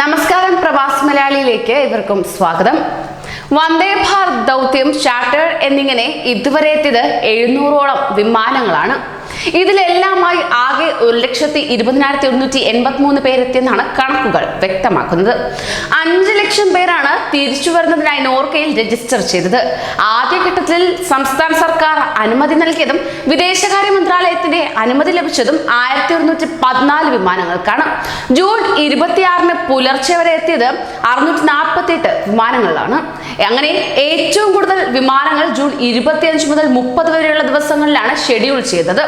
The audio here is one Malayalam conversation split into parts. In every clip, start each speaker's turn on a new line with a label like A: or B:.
A: നമസ്കാരം പ്രവാസ് മലയാളിയിലേക്ക് ഇവർക്കും സ്വാഗതം. വന്ദേ ഭാരത് ദൗത്യം ചാർട്ടേഡ് എന്നിങ്ങനെ ഇതുവരെ എത്തിയത് എഴുന്നൂറോളം വിമാനങ്ങളാണ്. ഇതിലെല്ലാമായി ആകെ ഒരു ലക്ഷത്തി ഇരുപതിനായിരത്തി ഒരുന്നൂറ്റി എൺപത്തി മൂന്ന് പേരെത്തിയെന്നാണ് കണക്കുകൾ വ്യക്തമാക്കുന്നത്. അഞ്ച് ലക്ഷം പേരാണ് തിരിച്ചു വരുന്നതിനായി നോർക്കയിൽ രജിസ്റ്റർ ചെയ്തത്. ആദ്യഘട്ടത്തിൽ സംസ്ഥാന സർക്കാർ അനുമതി നൽകിയതും വിദേശകാര്യ മന്ത്രാലയത്തിന്റെ അനുമതി ലഭിച്ചതും ആയിരത്തി ഒരുന്നൂറ്റി പതിനാല് വിമാനങ്ങൾക്കാണ്. ജൂൺ ഇരുപത്തിയാറിന് പുലർച്ചെ വരെ എത്തിയത് അറുന്നൂറ്റി വിമാനങ്ങളിലാണ്. അങ്ങനെ ഏറ്റവും കൂടുതൽ വിമാനങ്ങൾ ജൂൺ ഇരുപത്തിയഞ്ച് മുതൽ മുപ്പത് വരെയുള്ള ദിവസങ്ങളിലാണ് ഷെഡ്യൂൾ ചെയ്തത്.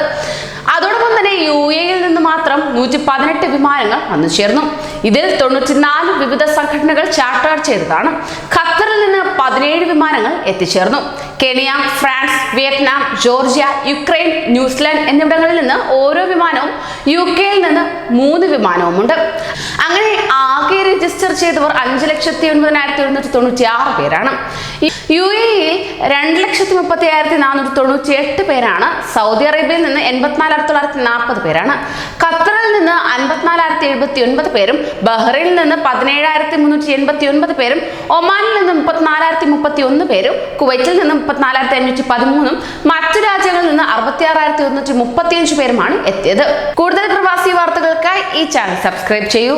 A: അതോടൊപ്പം തന്നെ യു എയിൽ നിന്ന് മാത്രം നൂറ്റി പതിനെട്ട് വിമാനങ്ങൾ വന്നു ചേർന്നു. ഇതിൽ തൊണ്ണൂറ്റിനാല് വിവിധ സംഘടനകൾ ചാർട്ടർ ചെയ്തതാണ്. ഖത്തറിൽ നിന്ന് പതിനേഴ് വിമാനങ്ങൾ എത്തിച്ചേർന്നു. Kenya France Vietnam Georgia Ukraine New Zealand എന്നിവിടങ്ങളിൽ നിന്ന് ഓരോ വിമാനവും യു കെയിൽ നിന്ന് മൂന്ന് വിമാനവുമുണ്ട്. അങ്ങനെ രജിസ്റ്റർ ചെയ്തവർ അഞ്ച് ലക്ഷത്തി ഒൻപതിനായിരത്തി എഴുന്നൂറ്റി തൊണ്ണൂറ്റി ആറ് പേരാണ് യു എയിൽ രണ്ട് ലക്ഷത്തി മുപ്പത്തി ആയിരത്തി നാനൂറ്റി തൊണ്ണൂറ്റി എട്ട് പേരാണ്. സൗദി അറേബ്യയിൽ നിന്ന് എൺപത്തിനാലായിരത്തി തൊള്ളായിരത്തി നാൽപ്പത് പേരാണ്. ഖത്തറിൽ നിന്ന് അൻപത്തിനാലായിരത്തി എഴുപത്തി ഒൻപത് പേരും ബഹ്റൈനിൽ നിന്ന് പതിനേഴായിരത്തി മുന്നൂറ്റി എൺപത്തി ഒൻപത് പേരും ഒമാനിൽ നിന്ന് മുപ്പത്തിനാലായിരത്തി മുപ്പത്തി ഒന്ന് പേരും കുവൈറ്റിൽ നിന്ന് മുപ്പത്തിനാലായിരത്തി അഞ്ഞൂറ്റി പതിമൂന്നും മറ്റു രാജ്യങ്ങളിൽ നിന്ന് അറുപത്തിയാറായിരത്തി ഒരുന്നൂറ്റി മുപ്പത്തിയഞ്ച് പേരുമാണ് എത്തിയത്. കൂടുതൽ പ്രവാസി വാർത്തകൾക്കായി ഈ ചാനൽ സബ്സ്ക്രൈബ് ചെയ്യൂ.